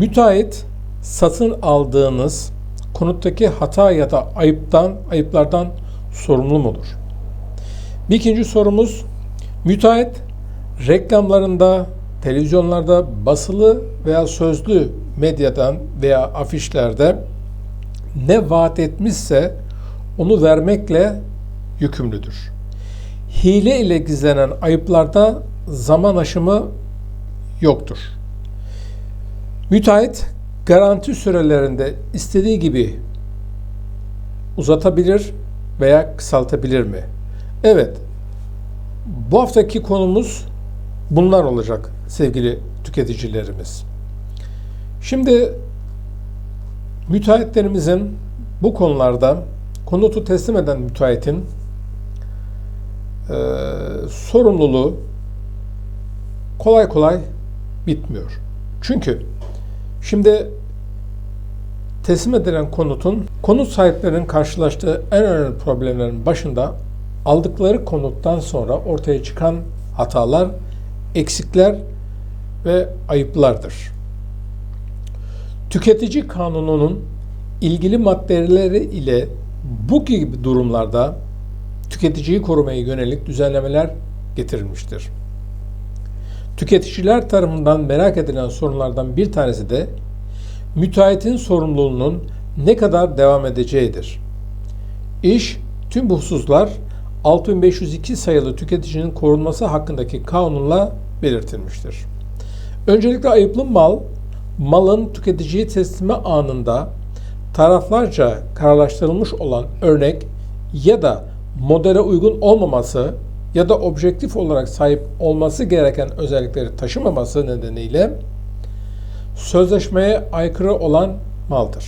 Müteahhit satın aldığınız konuttaki hata ya da ayıptan, ayıplardan sorumlu mudur? Bir ikinci sorumuz, müteahhit reklamlarında, televizyonlarda, basılı veya sözlü medyadan veya afişlerde ne vaat etmişse onu vermekle yükümlüdür. Hile ile gizlenen ayıplarda zaman aşımı yoktur. Müteahhit garanti sürelerinde istediği gibi uzatabilir veya kısaltabilir mi? Evet. Bu haftaki konumuz bunlar olacak sevgili tüketicilerimiz. Şimdi müteahhitlerimizin bu konularda konutu teslim eden müteahhitin e, sorumluluğu kolay kolay bitmiyor. Çünkü şimdi teslim edilen konutun konut sahiplerinin karşılaştığı en önemli problemlerin başında aldıkları konuttan sonra ortaya çıkan hatalar, eksikler ve ayıplardır. Tüketici kanununun ilgili maddeleri ile bu gibi durumlarda tüketiciyi korumaya yönelik düzenlemeler getirilmiştir. Tüketiciler tarafından merak edilen sorunlardan bir tanesi de müteahhitin sorumluluğunun ne kadar devam edeceğidir. İş, tüm bu hususlar 6502 sayılı tüketicinin korunması hakkındaki kanunla belirtilmiştir. Öncelikle ayıplı mal, malın tüketiciye teslimi anında taraflarca kararlaştırılmış olan örnek ya da modele uygun olmaması ya da objektif olarak sahip olması gereken özellikleri taşımaması nedeniyle sözleşmeye aykırı olan maldır.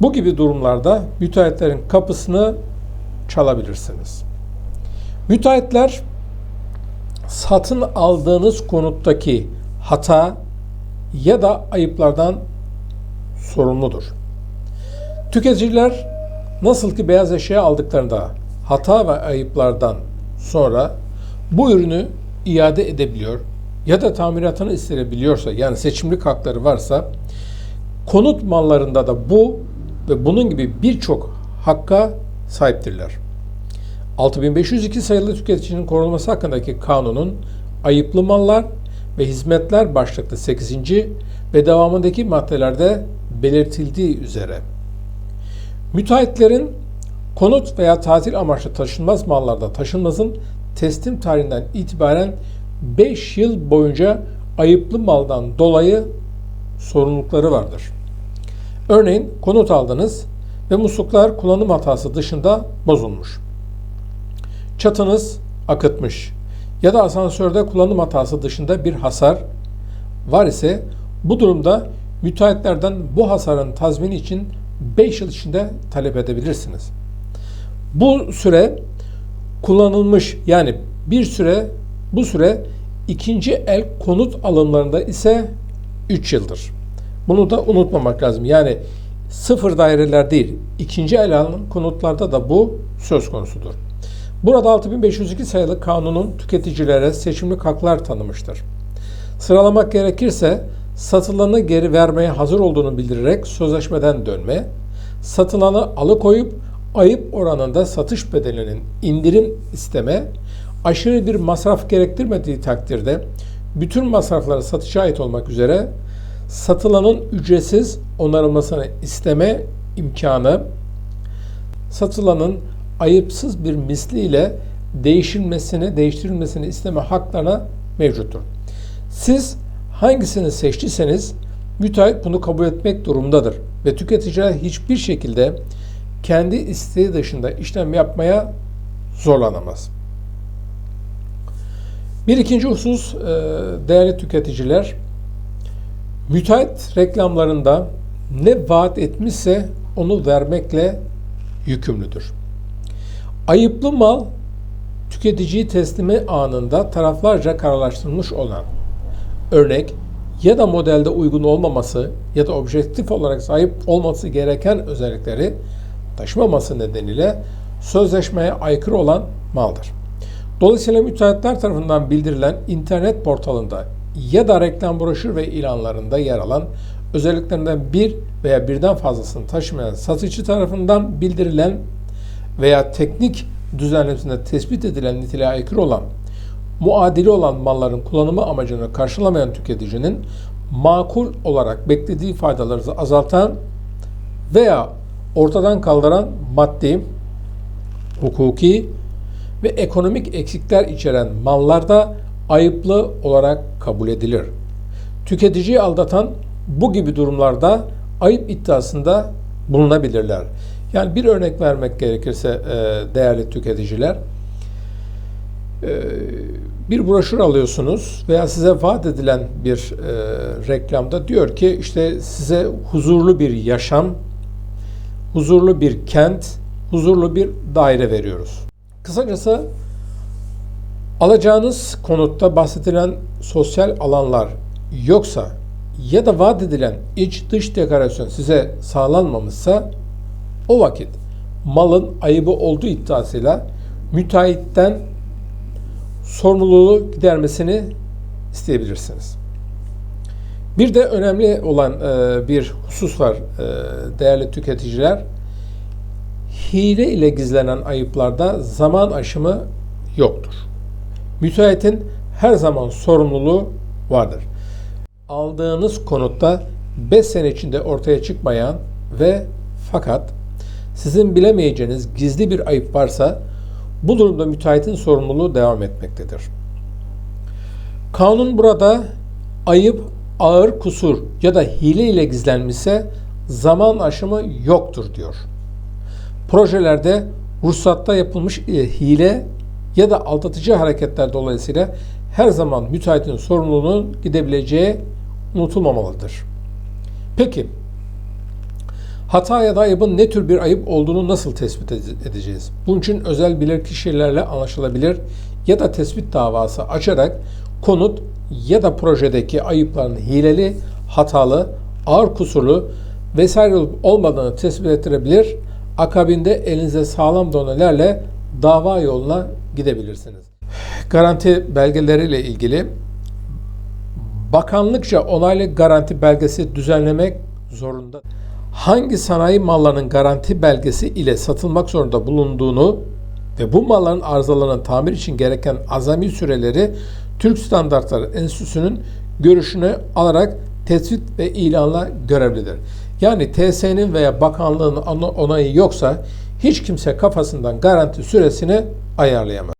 Bu gibi durumlarda müteahhitlerin kapısını çalabilirsiniz. Müteahhitler satın aldığınız konuttaki hata ya da ayıplardan sorumludur. Tüketiciler nasıl ki beyaz eşya aldıklarında hata ve ayıplardan sonra bu ürünü iade edebiliyor ya da tamiratını isteyebiliyorsa yani seçimlik hakları varsa konut mallarında da bu ve bunun gibi birçok hakka sahiptirler. 6502 sayılı tüketicinin korunması hakkındaki kanunun ayıplı mallar ve hizmetler başlıklı 8. ve devamındaki maddelerde belirtildiği üzere müteahhitlerin konut veya tatil amaçlı taşınmaz mallarda taşınmazın teslim tarihinden itibaren 5 yıl boyunca ayıplı maldan dolayı sorumlulukları vardır. Örneğin konut aldınız ve musluklar kullanım hatası dışında bozulmuş. Çatınız akıtmış ya da asansörde kullanım hatası dışında bir hasar var ise bu durumda müteahhitlerden bu hasarın tazmini için 5 yıl içinde talep edebilirsiniz. Bu süre kullanılmış yani bir süre bu süre ikinci el konut alımlarında ise 3 yıldır. Bunu da unutmamak lazım. Yani sıfır daireler değil, ikinci el alınan konutlarda da bu söz konusudur. Burada 6502 sayılı kanunun tüketicilere seçimlik haklar tanımıştır. Sıralamak gerekirse satılanı geri vermeye hazır olduğunu bildirerek sözleşmeden dönme, satılanı alıkoyup ayıp oranında satış bedelinin indirim isteme, aşırı bir masraf gerektirmediği takdirde bütün masrafları satışa ait olmak üzere satılanın ücretsiz onarılmasını isteme imkanı, satılanın ayıpsız bir misliyle değişilmesini, değiştirilmesini isteme haklarına mevcuttur. Siz hangisini seçtiyseniz müteahhit bunu kabul etmek durumundadır ve tüketiciler hiçbir şekilde kendi isteği dışında işlem yapmaya zorlanamaz. Bir ikinci husus e, değerli tüketiciler, müteahhit reklamlarında ne vaat etmişse onu vermekle yükümlüdür. Ayıplı mal tüketiciyi teslimi anında taraflarca kararlaştırılmış olan örnek ya da modelde uygun olmaması ya da objektif olarak sahip olması gereken özellikleri taşımaması nedeniyle sözleşmeye aykırı olan maldır. Dolayısıyla müteahhitler tarafından bildirilen internet portalında ya da reklam broşür ve ilanlarında yer alan özelliklerinden bir veya birden fazlasını taşımayan satıcı tarafından bildirilen veya teknik düzenlemesinde tespit edilen niteliğe aykırı olan muadili olan malların kullanımı amacını karşılamayan tüketicinin makul olarak beklediği faydaları azaltan veya ortadan kaldıran maddi, hukuki ve ekonomik eksikler içeren mallarda ayıplı olarak kabul edilir. Tüketiciyi aldatan bu gibi durumlarda ayıp iddiasında bulunabilirler. Yani bir örnek vermek gerekirse e, değerli tüketiciler, e, bir broşür alıyorsunuz veya size vaat edilen bir e, reklamda diyor ki işte size huzurlu bir yaşam, huzurlu bir kent, huzurlu bir daire veriyoruz. Kısacası alacağınız konutta bahsedilen sosyal alanlar yoksa ya da vaat edilen iç dış dekorasyon size sağlanmamışsa o vakit malın ayıbı olduğu iddiasıyla müteahhitten sorumluluğu gidermesini isteyebilirsiniz. Bir de önemli olan e, bir husus var e, değerli tüketiciler. Hile ile gizlenen ayıplarda zaman aşımı yoktur. Müteahhitin her zaman sorumluluğu vardır. Aldığınız konutta 5 sene içinde ortaya çıkmayan ve fakat sizin bilemeyeceğiniz gizli bir ayıp varsa bu durumda müteahhitin sorumluluğu devam etmektedir. Kanun burada ayıp, ağır kusur ya da hile ile gizlenmişse zaman aşımı yoktur diyor. Projelerde ruhsatta yapılmış e, hile ya da aldatıcı hareketler dolayısıyla her zaman müteahhitin sorumluluğunun gidebileceği unutulmamalıdır. Peki, hata ya da ayıbın ne tür bir ayıp olduğunu nasıl tespit edeceğiz? Bunun için özel bilir kişilerle anlaşılabilir ya da tespit davası açarak konut ya da projedeki ayıpların hileli, hatalı, ağır kusurlu vesaire olmadığını tespit ettirebilir. Akabinde elinize sağlam donelerle dava yoluna gidebilirsiniz. Garanti belgeleriyle ilgili bakanlıkça onaylı garanti belgesi düzenlemek zorunda. Hangi sanayi mallarının garanti belgesi ile satılmak zorunda bulunduğunu ve bu malların arızalarının tamir için gereken azami süreleri Türk Standartları Enstitüsü'nün görüşünü alarak tespit ve ilanla görevlidir. Yani TSE'nin veya bakanlığın onayı yoksa hiç kimse kafasından garanti süresini ayarlayamaz.